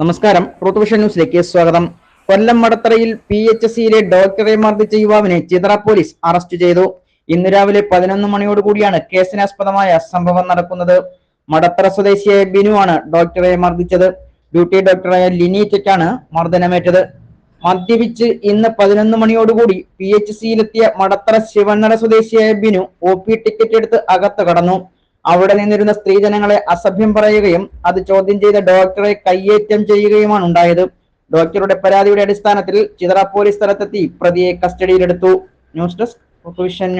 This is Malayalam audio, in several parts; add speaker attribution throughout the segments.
Speaker 1: നമസ്കാരം. ട്രൂത്ത് ന്യൂസിലേക്ക് സ്വാഗതം. കൊല്ലം മടത്തറയിൽ പി എച്ച് സിയിലെ ഡോക്ടറെ മർദ്ദിച്ച യുവാവിനെ ചിതറ പോലീസ് അറസ്റ്റ് ചെയ്തു. ഇന്ന് രാവിലെ പതിനൊന്ന് മണിയോടുകൂടിയാണ് കേസിനാസ്പദമായ സംഭവം നടക്കുന്നത്. മടത്തറ സ്വദേശിയായ ബിനു ആണ് ഡോക്ടറെ മർദ്ദിച്ചത്. ഡ്യൂട്ടി ഡോക്ടറായ ലിനീറ്റയ്ക്കാണ് മർദ്ദനമേറ്റത്. മദ്യപിച്ച് ഇന്ന് പതിനൊന്ന് മണിയോടുകൂടി പി എച്ച് സിയിലെത്തിയ മടത്തറ ശിവന്നട സ്വദേശിയായ ബിനു ഒ പി ടിക്കറ്റ് എടുത്ത് അകത്ത് കടന്നു. അവിടെ നിന്നിരുന്ന സ്ത്രീജനങ്ങളെ അസഭ്യം പറയുകയും അത് ചോദ്യം ചെയ്ത ഡോക്ടറെ കയ്യേറ്റം ചെയ്യുകയുമാണ് ഉണ്ടായത്. ഡോക്ടറുടെ പരാതിയുടെ അടിസ്ഥാനത്തിൽ ചിതറ പോലീസ് സ്ഥലത്തെത്തി പ്രതിയെ കസ്റ്റഡിയിലെടുത്തു. News desk vision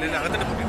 Speaker 1: لأن
Speaker 2: غدا نكون في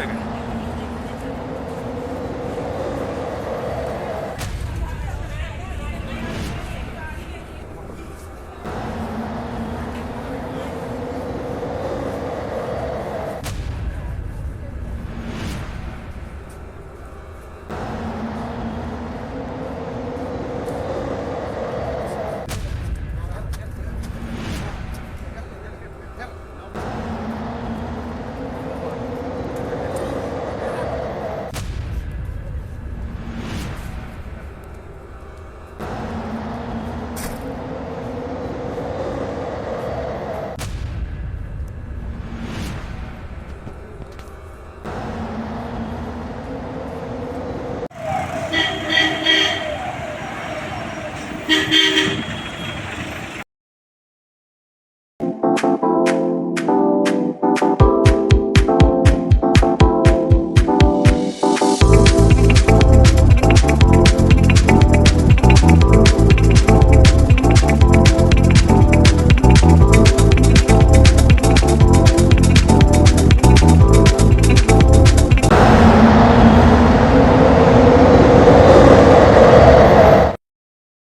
Speaker 2: Thank you.